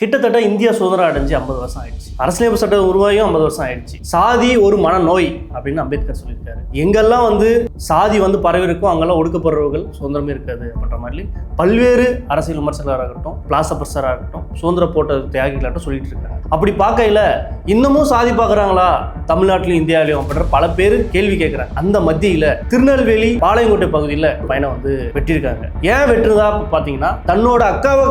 கிட்டத்தட்ட இந்தியா சுதந்திரம் அடைஞ்சு ஐம்பது வருஷம் ஆயிடுச்சு. அரசியலமைப்பு சட்டம் உருவாகியும் ஐம்பது வருஷம் ஆயிடுச்சு. சாதி ஒரு மனநோய் அப்படின்னு அம்பேத்கர் சொல்லியிருக்காரு. எங்கெல்லாம் வந்து சாதி வந்து பரவி இருக்கோ அங்கெல்லாம் ஒடுக்கப்படுறவர்கள் சுதந்திரமே இருக்காது அப்படின்ற மாதிரி பல்வேறு அரசியல் விமர்சகராக இருக்கட்டும் பிளாசபர்சராக இருக்கட்டும் சுதந்திர போட்ட தியாகிகளாகட்டும் சொல்லிட்டு இருக்காங்க. அப்படி பார்க்கையில் இன்னமும் சாதி பார்க்குறாங்களா? தமிழ்நாட்டிலும் இந்தியாவிலையும் அப்படின்ற பல பேர் கேள்வி கேட்குறாங்க. அந்த மத்தியில் திருநெல்வேலி பாளையங்கோட்டை பகுதியில் பையனை வந்து வெட்டியிருக்காங்க ஏன் வெட்டுறதா பார்த்தீங்கன்னா தன்னோட அக்காவை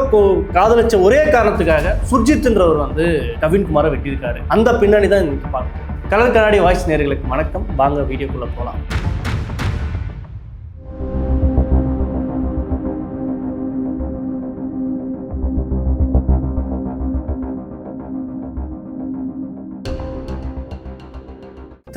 காதலிச்ச ஒரே காரணத்துக்காக சுர்ஜித்ன்றவர் வந்து கவின்குமாரை வெட்டியிருக்காரு. அந்த பின்னணி தான் இன்னைக்கு பார்க்கணும். கலர் கண்ணாடி வாய்ஸ் நேர்களுக்கு வணக்கம். வாங்க வீடியோக்குள்ளே போகலாம்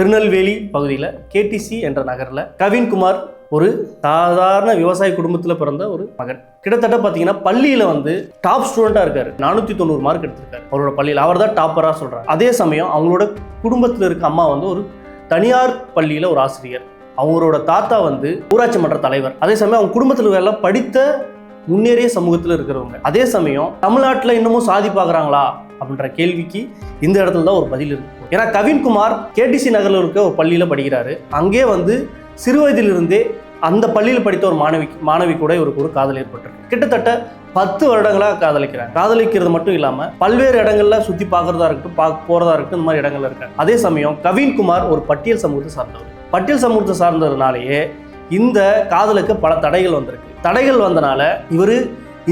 திருநெல்வேலி பகுதியில் கேடிசி என்ற நகரில் கவின்குமார் ஒரு சாதாரண விவசாய குடும்பத்தில் பிறந்த ஒரு மகன். கிட்டத்தட்ட பார்த்தீங்கன்னா பள்ளியில் வந்து டாப் ஸ்டூடெண்ட்டாக இருக்காரு. நானூற்றி தொண்ணூறு மார்க் எடுத்திருக்காரு. அவரோட பள்ளியில். அவர் தான் டாப்பராக சொல்கிறார் அதே சமயம் அவங்களோட குடும்பத்தில் இருக்க அம்மா வந்து ஒரு தனியார் பள்ளியில் ஒரு ஆசிரியர். அவங்களோட தாத்தா வந்து ஊராட்சி மன்ற தலைவர். அதே சமயம் அவங்க குடும்பத்தில் எல்லாம் படித்த முன்னேறிய சமூகத்தில் இருக்கிறவங்க. அதே சமயம் தமிழ்நாட்டில் இன்னமும் சாதி பார்க்குறாங்களா அப்படின்ற கேள்விக்கு இந்த இடத்துல தான் ஒரு பதில் இருக்குது ஏன்னா கவின்குமார் கேடிசி நகரில் இருக்க ஒரு பள்ளியில் படிக்கிறாரு. அங்கே வந்து சிறு வயதிலிருந்தே அந்த பள்ளியில் படித்த ஒரு மாணவி மாணவி கூட இவருக்கு ஒரு காதல் ஏற்பட்டிருக்கு. கிட்டத்தட்ட பத்து வருடங்களாக காதலிக்கிறாங்க காதலிக்கிறது மட்டும் இல்லாமல் பல்வேறு இடங்கள்ல சுற்றி பார்க்குறதா இருக்கட்டும் பார்க்க போகிறதா இருக்கட்டும் இந்த மாதிரி இடங்கள்ல இருக்காங்க அதே சமயம் கவின்குமார் ஒரு பட்டியல் சமூகத்தை சார்ந்தவர். பட்டியல் சமூகத்தை சார்ந்ததுனாலேயே இந்த காதலுக்கு பல தடைகள் வந்திருக்கு. தடைகள் வந்தனால இவர்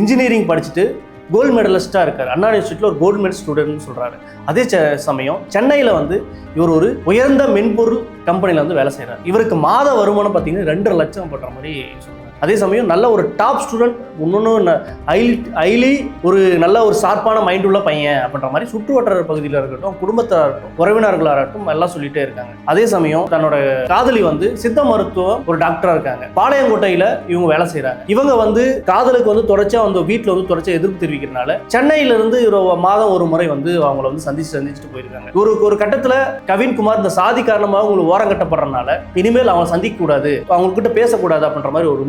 இன்ஜினியரிங் படிச்சுட்டு கோல்டு மெடலிஸ்ட்டாக இருக்கார். அண்ணா யூனிவர்சிட்டியில் ஒரு கோல்டு மெடல் ஸ்டூடெண்ட்னு சொல்கிறாரு அதே ச- சமயம் சென்னையில் வந்து இவர் ஒரு உயர்ந்த மென்பொருள் கம்பெனியில் வந்து வேலை செய்கிறார் இவருக்கு மாத வருமானம் பார்த்தீங்கன்னா ரெண்டரை லட்சம் பண்ணுற மாதிரி சொல்றாரு. அதே சமயம் நல்ல ஒரு டாப் ஸ்டூடெண்ட் இன்னொன்று ஹைலி ஹைலி ஒரு நல்ல ஒரு ஷார்ப்பான மைண்ட் உள்ள பையன் அப்படின்ற மாதிரி சுற்று வட்டார பகுதியில் இருக்கட்டும் குடும்பத்தாராக இருக்கட்டும் உறவினர்களாக இருக்கட்டும் எல்லாம் சொல்லிட்டே இருக்காங்க. அதே சமயம் தன்னோட காதலி வந்து சித்த மருத்துவம் ஒரு டாக்டராக இருக்காங்க. பாளையங்கோட்டையில் இவங்க வேலை செய்கிறாங்க இவங்க வந்து காதலுக்கு வந்து தொடர்ச்சியாக வந்து வீட்டில் வந்து தொடர்ச்சியாக எதிர்ப்பு தெரிவிக்கிறனால சென்னையிலிருந்து மாதம் ஒரு முறை வந்து அவங்கள வந்து சந்திச்சு சந்திச்சுட்டு போயிருக்காங்க. ஒரு ஒரு கட்டத்தில் கவின்குமார் இந்த சாதி காரணமாக உங்களுக்கு ஓரம் கட்டப்படுறதுனால இனிமேல் அவங்க சந்திக்க கூடாது அவங்க கிட்ட பேசக்கூடாது அப்படின்ற மாதிரி ஒரு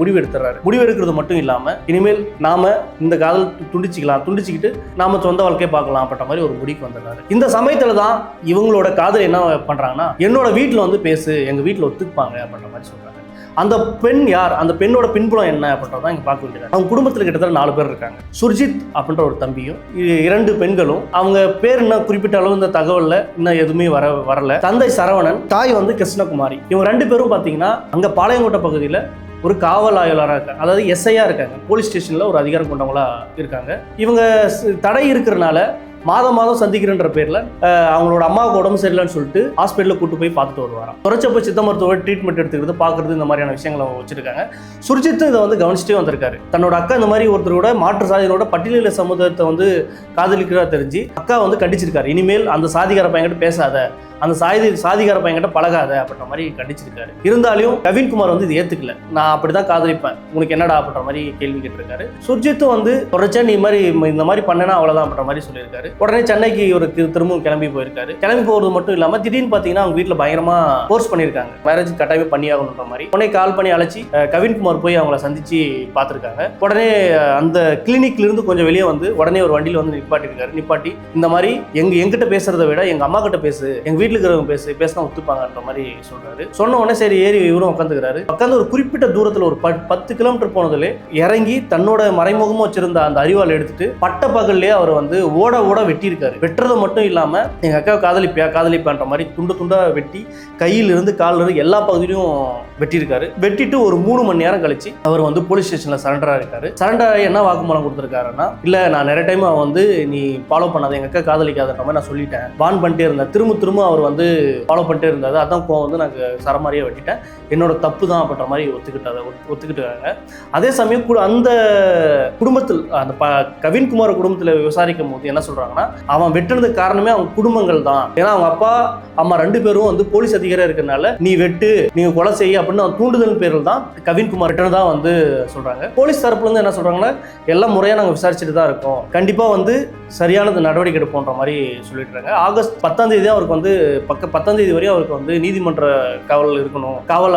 முடிவு எடுத்துறாரு முடிவு எடுக்கிறது மட்டும் இல்லாம இனிமேல் நாம இந்த காதல் துண்டிச்சுக்கலாம் துண்டிச்சுக்கிட்டு நாம சொந்த வாழ்க்கையை பார்க்கலாம் அப்படின்ற மாதிரி ஒரு முடிவுக்கு வந்துடுறாரு. இந்த சமயத்துல தான் இவங்களோட காதல் என்ன பண்றாங்கன்னா என்னோட வீட்டில் வந்து பேசு எங்க வீட்டில் ஒத்துக்குப்பாங்க அப்படின்ற மாதிரி சொல்றாங்க அந்த பெண் யார் அந்த பெண்ணோட பின்புலம் என்ன அப்படின்றத இங்கே பார்க்க வேண்டியது? அவங்க குடும்பத்தில் கிட்டத்தட்ட நாலு பேர் இருக்காங்க. சுர்ஜித் அப்படின்ற ஒரு தம்பியும் இரண்டு பெண்களும் அவங்க பேர் என்ன குறிப்பிட்ட அளவு இந்த தகவலில் இன்னும் எதுவுமே வர வரல. தந்தை சரவணன் தாய் வந்து கிருஷ்ணகுமாரி. இவங்க ரெண்டு பேரும் பார்த்தீங்கன்னா அங்கே பாளையங்கோட்டை பகுதியில் ஒரு காவல் ஆய்வாளராக இருக்காங்க. அதாவது எஸ்ஐயாக இருக்காங்க. போலீஸ் ஸ்டேஷனில் ஒரு அதிகாரம் கொண்டவங்களாக இருக்காங்க. இவங்க தடை இருக்கிறனால மாதம் மாதம் சந்திக்கிறன்ற பேரில் அவங்களோட அம்மாவுக்கு உடம்பு சரியில்லைன்னு சொல்லிட்டு ஹாஸ்பிட்டலில் கூட்டு போய் பார்த்துட்டு வருவாராம். குறைச்சப்ப சித்த மருத்துவர் ட்ரீட்மெண்ட் எடுத்துக்கிறது பார்க்குறது இந்த மாதிரியான விஷயங்களை அவங்க வச்சிருக்காங்க. சுர்ஜித்தும் இதை வந்து கவனிச்சுட்டே வந்திருக்காரு. தன்னோட அக்கா இந்த மாதிரி ஒருத்தரோட மாற்று சாதியினோட பட்டியலில சமுதாயத்தை வந்து காதலிக்கிறதா தெரிஞ்சு அக்கா வந்து கண்டிச்சிருக்காரு. இனிமேல் அந்த சாதிகார பையன்கிட்ட பேசாத. அந்த சாதி சாதிகார பையன்கிட்ட பழகாத அப்படின்ற மாதிரி கண்டிச்சிருக்காரு. இருந்தாலும் கவின்குமார் வந்து இது ஏத்துக்கல. நான் அப்படிதான் காதலிப்பேன். உனக்கு என்னடா அப்படின்ற மாதிரி கேள்வி கேட்டிருக்காரு. சுர்ஜித்தும் வந்து தொடர்ச்சியா நீ மாதிரி இந்த மாதிரி பண்ணனா அவ்வளவுதான் அப்படின்ற மாதிரி சொல்லியிருக்காரு. உடனே சென்னைக்கு ஒரு திரும்பவும் கிளம்பி போயிருக்காரு. கிளம்பி போறது மட்டும் இல்லாம திடீர்னு பாத்தீங்கன்னா அவங்க வீட்டுல பயங்கரமா ஃபோர்ஸ் பண்ணியிருக்காங்க. மேரேஜ் கட்டாயமே பண்ணியாகணுன்ற மாதிரி. உடனே கால் பண்ணி அழைச்சி கவின்குமார் போய் அவங்கள சந்திச்சு பார்த்துருக்காங்க உடனே அந்த கிளினிக்ல இருந்து கொஞ்சம் வெளியே வந்து உடனே ஒரு வண்டியில வந்து நிப்பாட்டிருக்காரு நிப்பாட்டி இந்த மாதிரி எங்க எங்கிட்ட பேசுறதை விட எங்க அம்மா கிட்ட பேசு. எங்க வீட்டுல இருக்கிறவங்க பேச பேசினா ஒத்துப்பாங்கன்ற மாதிரி சொல்றாரு. சொன்ன உடனே சரி ஏறி இவரும் உட்காந்துக்கிறாரு உட்காந்து ஒரு குறிப்பிட்ட தூரத்துல ஒரு பத்து கிலோமீட்டர் போனதுல இறங்கி தன்னோட மறைமுகமா வச்சிருந்த அந்த அறிவால் எடுத்துட்டு பட்ட பகல்லே அவர் வந்து ஓட ஓட வெட்டியிருக்காரு. வெட்டுறது மட்டும் இல்லாம எங்க அக்கா காதலிப்பியா காதலிப்பான்ற மாதிரி துண்டு துண்டா வெட்டி கையில இருந்து இருந்து எல்லா பகுதியிலும் வெட்டியிருக்காரு. வெட்டிட்டு ஒரு மூணு மணி நேரம் கழிச்சு அவர் வந்து போலீஸ் ஸ்டேஷன்ல சரண்டரா இருக்காரு சரண்டர் ஆகி என்ன வாக்குமூலம் கொடுத்துருக்காருன்னா இல்ல நான் நிறைய டைம் வந்து நீ ஃபாலோ பண்ணாத எங்க அக்கா காதலிக்காதன்ற மாதிரி நான் சொல்லிட்டேன். பான் பண்ணிட்டே இருந்தேன். திரும்ப திரும்ப அவர் வந்து ஃபாலோ பண்ணிட்டே இருந்தாரு. அதான் கோவம் வந்து நான் சரமாரியாக வெட்டிட்டேன். என்னோட தப்பு தான் அப்படின்ற மாதிரி ஒத்துக்கிட்டாங்க ஒத்துக்கிட்டாங்க. அதே சமயம் கூட அந்த குடும்பத்தில் அந்த ப கவின்குமார் குடும்பத்தில் விசாரிக்கும் போது என்ன சொல்கிறாங்கன்னா அவன் வெட்டுனதுக்கு காரணமே அவங்க குடும்பங்கள் தான். ஏன்னா அவங்க அப்பா அம்மா ரெண்டு பேரும் வந்து போலீஸ் அதிகாரியாக இருக்கிறனால நீ வெட்டு நீ கொலை செய்ய அப்படின்னு அவன் தூண்டுதல் பேரில் தான் கவின்குமார் வெட்டுனதா வந்து சொல்கிறாங்க போலீஸ் தரப்புலேருந்து என்ன சொல்கிறாங்கன்னா எல்லாம் முறையாக நாங்கள் விசாரிச்சுட்டு தான் இருக்கோம். கண்டிப்பாக வந்து சரியான நடவடிக்கை எடுப்போன்ற மாதிரி சொல்லிட்டு இருக்காங்க ஆகஸ்ட் பத்தாம் தேதி அவருக்கு வந்து பக்க பத்தாம் தேதி வரையும் அவருக்கு வந்து நீதிமன்ற காவல் இருக்கணும் காவல்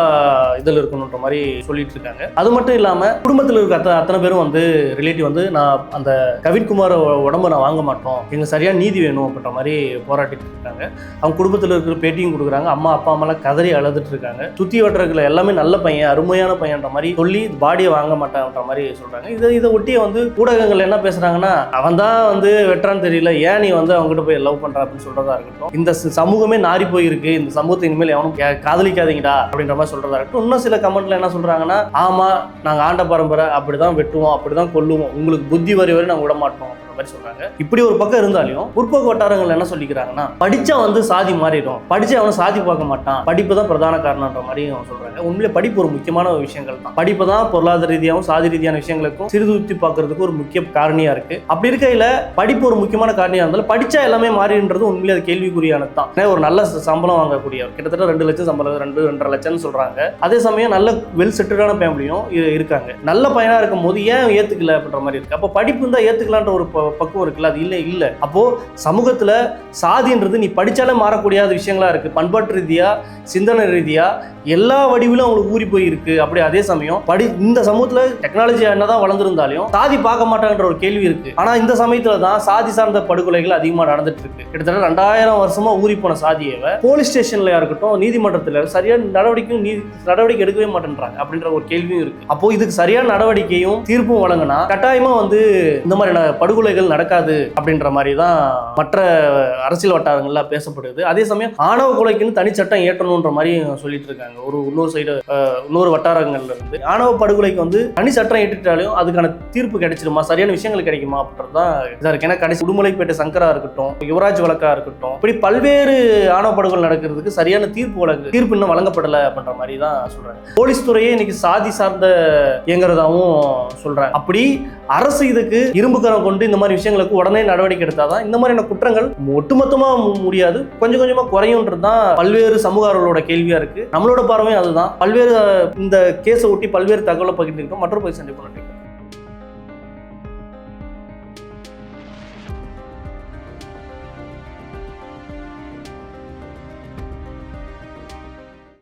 இதில் இருக்கணுன்ற மாதிரி சொல்லிட்டு இருக்காங்க அது மட்டும் இல்லாம குடும்பத்தில் இருக்க அத்தனை அத்தனை பேரும் வந்து ரிலேட்டிவ் வந்து நான் அந்த கவின்குமார் உடம்பு நான் வாங்க மாட்டோம். எங்களுக்கு சரியான நீதி வேணும் அப்படின்ற மாதிரி போராட்டிட்டு இருக்காங்க அவங்க குடும்பத்தில் இருக்கிற பேட்டியும் கொடுக்குறாங்க. அம்மா அப்பா அம்மாலாம் கதறி அழுதுட்டு இருக்காங்க சுத்தி வட்டுறதுல எல்லாமே நல்ல பையன் அருமையான பையன்ற மாதிரி சொல்லி பாடியை வாங்க மாட்டான்ற மாதிரி சொல்றாங்க. இதை இதை ஒட்டியே வந்து ஊடகங்கள் என்ன பேசுறாங்கன்னா அவன் தான் வந்து வெட்டுறான்னு தெரியல. ஏன் நீ வந்து அவங்ககிட்ட போய் லவ் பண்ற அப்படின்னு சொல்றதா இருக்கட்டும். இந்த சமூகமே நாரி போயிருக்கு. இந்த சமூகத்தை இனிமேல் எவனும் காதலிக்காதீங்கடா அப்படின்ற மாதிரி சொல்றதா இருக்கட்டும். இன்னும் சில கமெண்ட்ல என்ன சொல்றாங்கன்னா ஆமா நாங்க ஆண்ட பரம்பரை அப்படிதான் வெட்டுவோம் அப்படிதான் கொல்லுவோம். உங்களுக்கு புத்தி வரி வரை நாங்கள் விட மாட்டோம். மாதிரி சொல்றாங்க. இப்படி ஒரு பக்கம் இருந்தாலும் முற்போக்கு வட்டாரங்கள் என்ன சொல்லிக்கிறாங்கன்னா படிச்சா வந்து சாதி மாறிடும். படிச்சு அவன் சாதி பார்க்க மாட்டான். படிப்பு தான் பிரதான காரணம்ன்ற மாதிரி அவன் சொல்றாங்க. உண்மையிலே படிப்பு ஒரு முக்கியமான விஷயங்கள் தான். படிப்பு தான் பொருளாதார ரீதியாகவும் சாதி ரீதியான விஷயங்களுக்கும் சிறுதூத்தி பார்க்கறதுக்கு ஒரு முக்கிய காரணியா இருக்கு. அப்படி இருக்கையில படிப்பு ஒரு முக்கியமான காரணியா இருந்தாலும் படிச்சா எல்லாமே மாறின்றது உண்மையிலே அது கேள்விக்குறியானது தான். ஒரு நல்ல சம்பளம் வாங்கக்கூடிய கிட்டத்தட்ட ரெண்டு லட்சம் சம்பளம் ரெண்டு ரெண்டரை லட்சம்னு சொல்றாங்க. அதே சமயம் நல்ல வெல் செட்டிலான ஃபேமிலியும் இருக்காங்க. நல்ல பையனா இருக்கும் போது ஏன் ஏத்துக்கல அப்படின்ற மாதிரி இருக்கு. அப்போ படிப்பு தான் ஏத்துக்கலான்ற ஒரு ப- பக்குவம் இருக்குல்ல? அது இல்லை இல்லை. அப்போது சமூகத்தில் சாதின்றது நீ படித்தாலே மாறக்கூடிய விஷயங்களாக இருக்குது பண்பாட்டு ரீதியாக சிந்தனை ரீதியாக எல்லா வடிவிலும் அவங்களுக்கு ஊறி போயிருக்கு அப்படி அதே சமயம் படி இந்த சமூகத்தில் டெக்னாலஜி என்னதான் வளர்ந்துருந்தாலும் சாதி பார்க்க மாட்டாங்கன்ற ஒரு கேள்வி இருக்கு. ஆனால் இந்த சமயத்தில் தான் சாதி சார்ந்த படுகொலைகள் அதிகமாக நடந்துட்டு இருக்கு. கிட்டத்தட்ட ரெண்டாயிரம் வருஷமா ஊறி போன சாதியவை போலீஸ் ஸ்டேஷன்லயா இருக்கட்டும் நீதிமன்றத்தில் சரியான நடவடிக்கையும் நீதி நடவடிக்கை எடுக்கவே மாட்டேன்றாங்க அப்படின்ற ஒரு கேள்வியும் இருக்கு. அப்போ இதுக்கு சரியான நடவடிக்கையும் தீர்ப்பும் வழங்கினா கட்டாயமா வந்து இந்த மாதிரியான படுகொலைகள் நடக்காது அப்படின்ற மாதிரி தான் மற்ற அரசியல் வட்டாரங்கள்ல பேசப்படுது. அதே சமயம் ஆணவ கொலைக்குன்னு தனி சட்டம் ஏற்றணுன்ற மாதிரி சொல்லிட்டு இருக்காங்க. ஒரு இன்னொரு சைடு இன்னொரு வட்டாரங்கள்ல இருந்து. ஆணவ படுகொலைக்கு வந்து தனி சட்டம் ஏற்றிட்டாலும் அதுக்கான தீர்ப்பு கிடைச்சிருமா? சரியான விஷயங்கள் கிடைக்குமா? அப்படின்றது தான் இதா இருக்கு. ஏன்னா கடைசி உடுமலைப்பேட்டை சங்கரா இருக்கட்டும் யுவராஜ் வழக்கா இருக்கட்டும் இப்படி பல்வேறு ஆணவ படுகொலை நடக்கிறதுக்கு சரியான தீர்ப்பு வழக்கு தீர்ப்பு இன்னும் வழங்கப்படலை அப்படின்ற மாதிரி தான் சொல்றாங்க. போலீஸ் துறையே இன்னைக்கு சாதி சார்ந்த இயங்குறதாவும் சொல்றாங்க. அப்படி அரசு இதுக்கு இரும்புக்கரம் கொண்டு இந்த மாதிரி விஷயங்களுக்கு உடனே நடவடிக்கை எடுத்தாதான் இந்த மாதிரியான குற்றங்கள் ஒட்டுமொத்தமா முடியாது. கொஞ்சம் கொஞ்சமா குறையுன்றது தான் பல்வேறு சமூகங்களோட கேள்வியா இருக்கு. நம்மளோட பார்வையும் அதுதான். பல்வேறு இந்த கேஸை ஒட்டி பல்வேறு தகவலை பகிர்ந்துக்கிட்டோம் மற்றொரு போய் சண்டை பண்ணி